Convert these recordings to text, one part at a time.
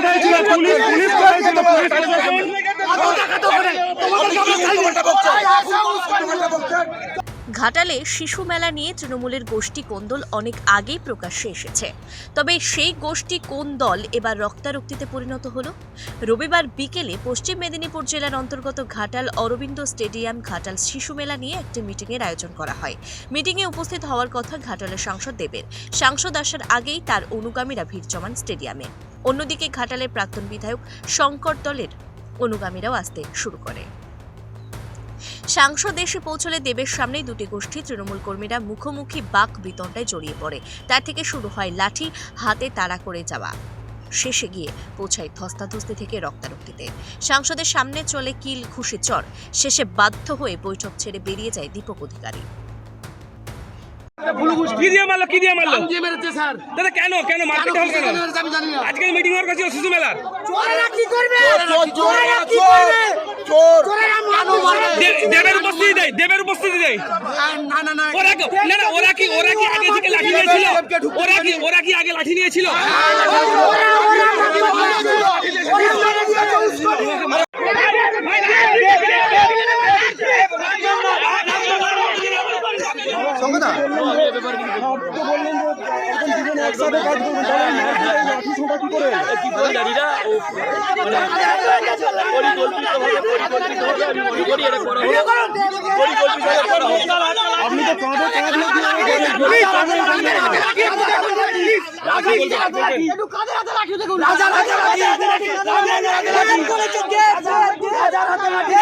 কোথায় police police কোথায় police ঘাটালে শিশু মেলা নিয়ে তৃণমূলের গোষ্ঠী কোন্দল অনেক আগেই প্রকাশ্যে এসেছে। তবে সেই গোষ্ঠী কোন দল এবার রক্তারক্তিতে পরিণত হলো? রবিবার বিকেলে পশ্চিম মেদিনীপুর জেলার অন্তর্গত ঘাটাল অরবিন্দ স্টেডিয়াম ঘাটাল শিশু মেলা নিয়ে একটি মিটিংয়ের আয়োজন করা হয়। মিটিংয়ে উপস্থিত হওয়ার কথা ঘাটালের সাংসদ দেবের। সাংসদ আসার আগেই তার অনুগামীরা ভিড় জমান স্টেডিয়ামে। অন্যদিকে ঘাটালের প্রাক্তন বিধায়ক শঙ্কর দলের অনুগামীরাও আসতে শুরু করে। সাংসদ এসে পৌঁছলে দেবের সামনেই দুটি গোষ্ঠী তৃণমূল কর্মীরা মুখোমুখি বাক বিতণ্ডায় জড়িয়ে পড়ে। তার থেকে শুরু হয় লাঠি, হাতে তাড়া করে যাওয়া। শেষে গিয়ে পৌঁছায় ধস্তাধস্তি থেকে রক্তারক্তিতে। সাংসদের সামনে চলে কিল, ঘুষি, চর। শেষে বাধ্য হয়ে বৈঠক ছেড়ে বেরিয়ে যায় দীপক অধিকারী। কি দিয়ে মারলো কি দিয়ে মারলো কান দাদা কেন হল আজকে মিটিং হওয়ার কাছে শিশু মেলার কি করবে দেবের উপস্থিতি দেয় দেবের উপস্থিতি দেয় না না না ওরা কি না না ওরা কি ওরা কি আগে থেকে লাঠি নিয়েছিল ওরা কি ওরা কি আগে লাঠি নিয়েছিল ওরা ওরা মারবে ওরা মেরে দিয়েছে উস্কো একটু কাদের হাতে লাঠি দেখুন রাজার হাতে লাঠি রাজার হাতে লাঠি করেছে কে রাজার হাতে লাঠি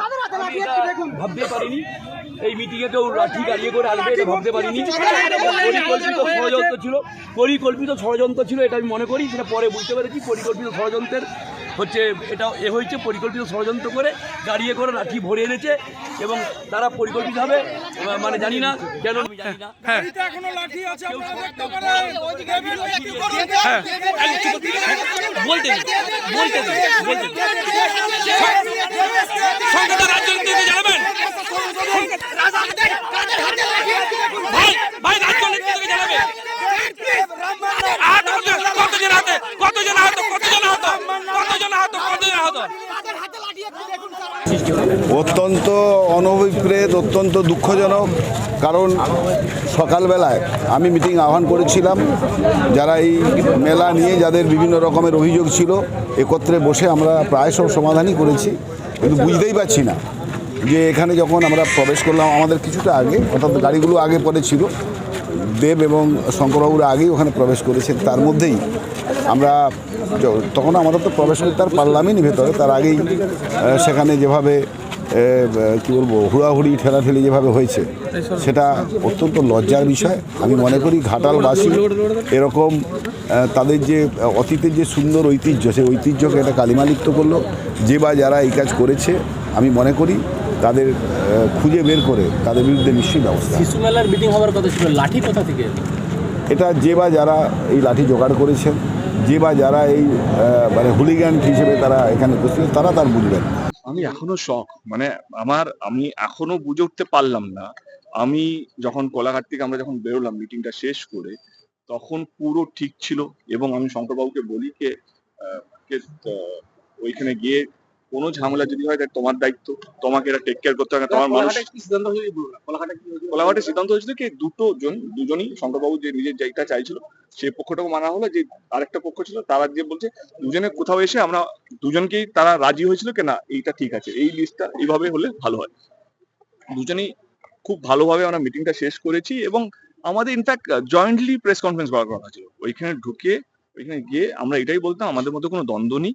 কাদের হাতে লাঠি একটু ভাবতে পারিনি এই মিটিংয়ে কেউ লাঠি গাড়িয়ে করে আসবে এটা ভাবতে পারিনি। পরিকল্পিত ষড়যন্ত্র ছিল। পরিকল্পিত ষড়যন্ত্র ছিল এটা আমি মনে করি সেটা পরে বুঝতে পেরেছি। পরিকল্পিত ষড়যন্ত্রের হচ্ছে এটা এ হয়েছে পরিকল্পিত ষড়যন্ত্র করে গাড়িয়ে করে লাঠি ভরে এনেছে এবং তারা পরিকল্পিতভাবে আহ, মানে জানি না কেন আমি জানি না। হ্যাঁ। হ্যাঁ বলতে বলতে বলতে অত্যন্ত অনভিপ্রেত, অত্যন্ত দুঃখজনক, কারণ সকালবেলায় আমি মিটিং আহ্বান করেছিলাম, যারা এই মেলা নিয়ে, যাদের বিভিন্ন রকমের অভিযোগ ছিল, একত্রে বসে আমরা প্রায় সব সমাধানই করেছি, কিন্তু বুঝতেই পারছি না যে এখানে যখন আমরা প্রবেশ করলাম, আমাদের কিছুটা আগে, অর্থাৎ গাড়িগুলো আগে পরে ছিল, দেব এবং শঙ্করবাবুরা আগেই ওখানে প্রবেশ করেছেন, তার মধ্যেই আমরা তখন আমাদের তো প্রবেশ করতে আর পারলামই ভেতরে তার আগেই সেখানে যেভাবে কি বলব হুড়াহুড়ি ঠেলাঠেলি যেভাবে হয়েছে সেটা অত্যন্ত লজ্জার বিষয়। আমি মনে করি ঘাটালবাসী এরকম তাদের যে অতীতের যে সুন্দর ঐতিহ্য সেই ঐতিহ্যকে এটা কালিমালিপ্ত করল যে বা যারা এই কাজ করেছে আমি মনে করি তাদের খুঁজে বের করে তাদের বিরুদ্ধে নিশ্চয়ই ব্যবস্থা। শিশু মেলার মিটিং হওয়ার কথা ছিল লাঠি কোথা থেকে এটা যে বা যারা এই লাঠি জোগাড় করেছেন যে বা যারা এই মানে হুলিগান হিসেবে তারা এখানে উপস্থিত তারা তার বুঝবেন। আমি এখনও শখ মানে আমার, আমি এখনও বুঝে উঠতে পারলাম না। আমি যখন কোলাঘাট থেকে আমরা যখন বেরোলাম মিটিংটা শেষ করে, তখন পুরো ঠিক ছিল এবং আমি শঙ্করবাবুকে বলি কে ওইখানে গিয়ে কোনো ঝামেলা যদি হয় তাহলে তোমার দায়িত্ব। তোমাকে এটা টেক কেয়ার করতে হবে তোমার মানুষ কোলাঘাটের সিদ্ধান্ত হয়েছিল? কি দুটো জন দুজনই শঙ্করবাবু যে নিজের জায়গা চাইছিল সেই পক্ষটাকে মানা হলো যে আরেকটা পক্ষ ছিল তারা যে বলছে দুজনে কোথাও এসে আমরা দুজনকেই তারা রাজি হয়েছিল কি না এইটা ঠিক আছে। এই লিস্টটা এইভাবে হলে ভালো হয়। দুজনেই খুব ভালোভাবে আমরা মিটিংটা শেষ করেছি এবং আমাদের ইনফ্যাক্ট জয়েন্টলি প্রেস কনফারেন্স করার কথা ছিল ওইখানে ঢুকে ওইখানে গিয়ে আমরা এটাই বলতাম আমাদের মধ্যে কোনো দ্বন্দ্ব নেই।